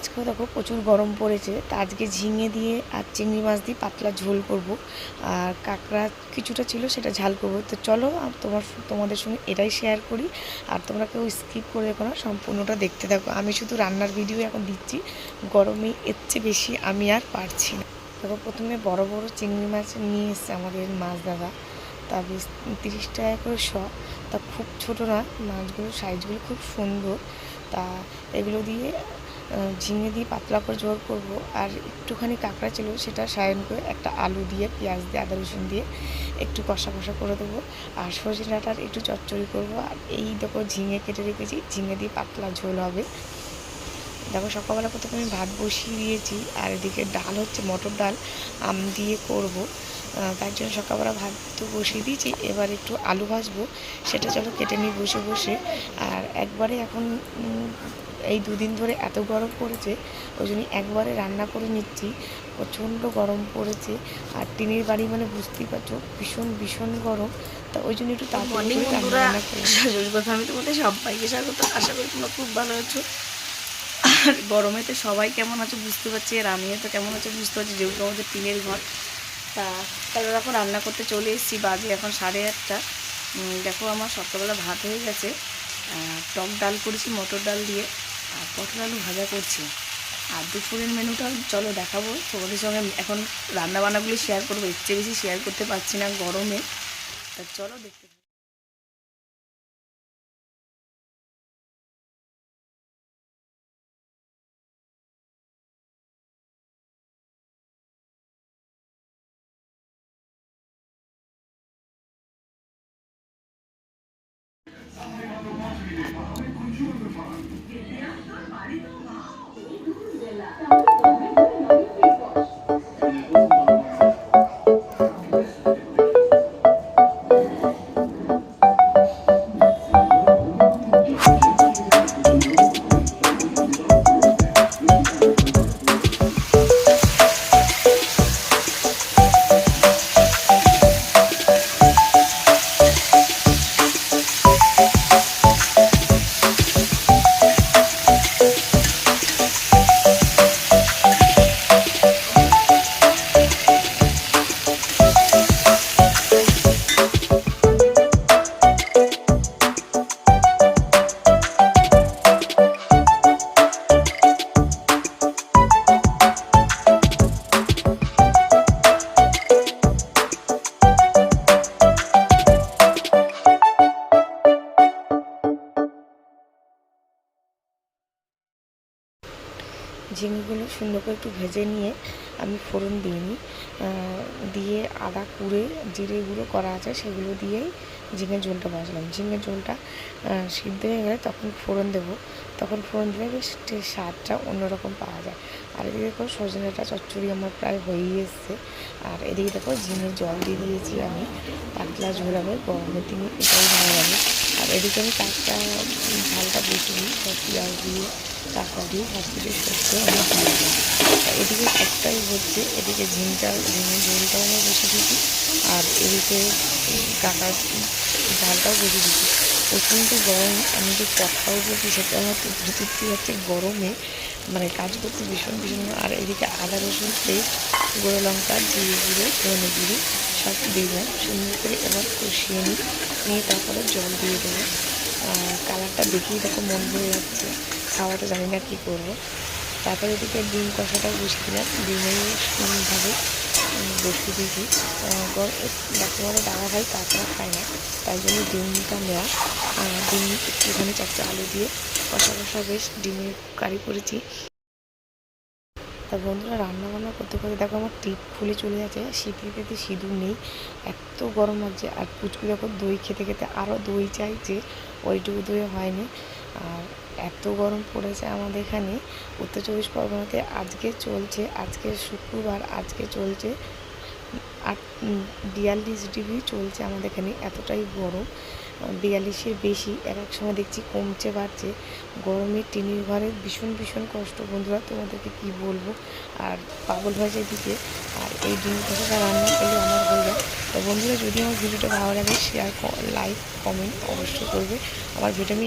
আজকেও দেখো প্রচুর গরম পড়েছে, তা আজকে ঝিঙে দিয়ে আর চিংড়ি মাছ দিয়ে পাতলা ঝোল করব। আর কাঁকড়া কিছুটা ছিল সেটা ঝাল করব। তো চলো আর তোমার তোমাদের সঙ্গে এটাই শেয়ার করি। আর তোমরা কেউ স্কিপ করে দেখো না, সম্পূর্ণটা দেখতে থাকো। আমি শুধু রান্নার ভিডিও এখন দিচ্ছি। গরমে এর চেয়ে বেশি আমি আর পারছি না। দেখো প্রথমে বড় বড় চিংড়ি মাছ নিয়ে এসছে আমাদের মাছ দাদা। তা বেশ তিরিশ টাকা করে শ। তা খুব ছোটো না, মাছগুলো সাইজগুলো খুব সুন্দর। তা এগুলো দিয়ে ঝিঙে দিয়ে পাতলা করে জোর করব, আর একটুখানি কাঁকড়া ছিল সেটা সায়ন করে একটা আলু দিয়ে, পেঁয়াজ দিয়ে, আদা রসুন দিয়ে একটু কষা কষা করে দেবো, আর সজনে ডাঁটার একটু চচ্চড়ি করব, আর এই দেখো ঝিঙে কেটে রেখেছি, ঝিঙে দিয়ে পাতলা ঝোল হবে। দেখো সকালবেলা প্রথমে আমি ভাত বসিয়ে দিয়েছি আর এদিকে ডাল হচ্ছে মটর ডাল আম দিয়ে করব। তার জন্য সকালবেলা ভাত তো বসিয়ে দিয়েছি এবার একটু আলু ভাজবো সেটা চলো কেটে নিই বসে বসে। আর একবারে এখন এই দুদিন ধরে এত গরম পড়েছে ওই জন্য একবারে রান্না করে নিচ্ছি। প্রচণ্ড গরম পড়েছে আর টিনের বাড়ি মানে বুঝতেই পারছ ভীষণ ভীষণ গরম। তা ওই জন্য একটু তাড়াতাড়ি রান্না করি কথা আমি তোমাদের সবাইকে স্বাগত। আশা করি তোমরা খুব ভালো আছো। আর গরমেতে সবাই কেমন আছে বুঝতে পারছি, আর আমিও তো কেমন আছে বুঝতে পারছি, যেহেতু আমাদের টিনের ঘর। তা তাহলে এখন রান্না করতে চলে এসেছি, বাজে এখন সাড়ে আটটা। দেখো আমার সকালবেলা ভাত হয়ে গেছে টক ডাল করেছি, মটর ডাল দিয়ে, আর পটল আলু ভাজা করছি। আর দুপুরের মেনুটা চলো দেখাবো, তোমাদের সঙ্গে এখন রান্নাবান্নাগুলি শেয়ার করব, এর চেয়ে বেশি শেয়ার করতে পারছি না গরমে। তা চলো দেখতে থাকো। ঝিঙেগুলো সুন্দর করে একটু ভেজে নিয়ে আমি ফোড়ন দিয়ে দিইনি দিয়ে আদা কুড়ে জিরে গুঁড়ো করা আছে, সেগুলো দিয়েই ঝিঙের ঝোলটা ভাজলাম ঝিঙের ঝোলটা সিদ্ধ হয়ে গেলে তখন ফোড়ন দেবো। তখন ফোড়ন দিলে বেশ স্বাদটা অন্যরকম পাওয়া যায়। আর এদিকে দেখো সজনেটা, চচ্চড়ি আমার প্রায় হয়েই এসছে। আর এদিকে দেখো ঝিঙের জল দিয়ে দিয়েছি আমি। পাতলা ঝোল হবে, গরমের দিনে এটাই ভালো লাগে। আর এদিকে আমি কাঁচটা ঝালটা বেশি দিই। পেঁয়াজ দিয়ে, কাঁচা দিয়ে সব কিছু সত্যি আমার ভালো লাগে এদিকে একটাই হচ্ছে, এদিকে ঝিমটা ঝিমের ঝোলটাও আমি বসে দিচ্ছি আর এদিকে কাঁচা ঝালটাও বেশি দিয়েছি। প্রচণ্ড গরম। আমি যে কথাও বলছি সেটা আমার তো ভিতরটি হচ্ছে? গরমে মানে কাজ করতে ভীষণ ভীষণ আর এদিকে আদা, রসুন, পেস্ট, গুঁড়ো লঙ্কা, জিরে গুঁড়ো, ধনে গুঁড়ি, সব দিলাম। সুন্দর করে এবার কষিয়ে নিই। নিয়ে তারপরে জল দিয়ে দেবো। কালারটা দেখেই দেখো মন ভরে যাচ্ছে। খাওয়াটা জানি না কী করব। তারপরে এদিকে ডিম কষাটাও বসিয়ে দিলাম ডিমের ভাবে বসিয়ে দিয়েছি বাচ্চারা দাদা ভাই কাঁচা খায় না, তাই জন্য ডিমটা নেওয়া। ডিম একটুখানি চারটে আলু দিয়ে কষা কষা বেশ ডিমের কারি করেছি। তা বন্ধুরা রান্না বান্না করতে করতে দেখো আমার টিপ খুলে চলে যাচ্ছে। শীতেতে সিঁদুর নেই, এত গরম লাগছে। আর পুচকু দেখো দই খেতে খেতে আরও দই চাই যে, ওইটুকু দই হয়নি। আর এত গরম পড়েছে আমাদের এখানে। উত্তর চব্বিশ পরগনাতে আজকে চলছে, আজকে শুক্রবার, আজকে চলছে। আট বিয়াল্লিশ ডিগ্রি চলছে আমাদের এখানে, এতটাই গরম। বিয়াল্লিশের বেশি, এক এক সময় দেখছি কমছে, বাড়ছে। গরমে টিনের ঘরে ভীষণ ভীষণ কষ্ট। বন্ধুরা, তোমাদেরকে কি বলব? আর পাগল যায় দিকে আর এই ডিম কষাটা রান্না করলে আমার যায় তো বন্ধুরা, যদি আমার ভিডিওটা ভালো লাগে শেয়ার লাইক কমেন্ট অবশ্যই করবে। আমার ভিডিও আমি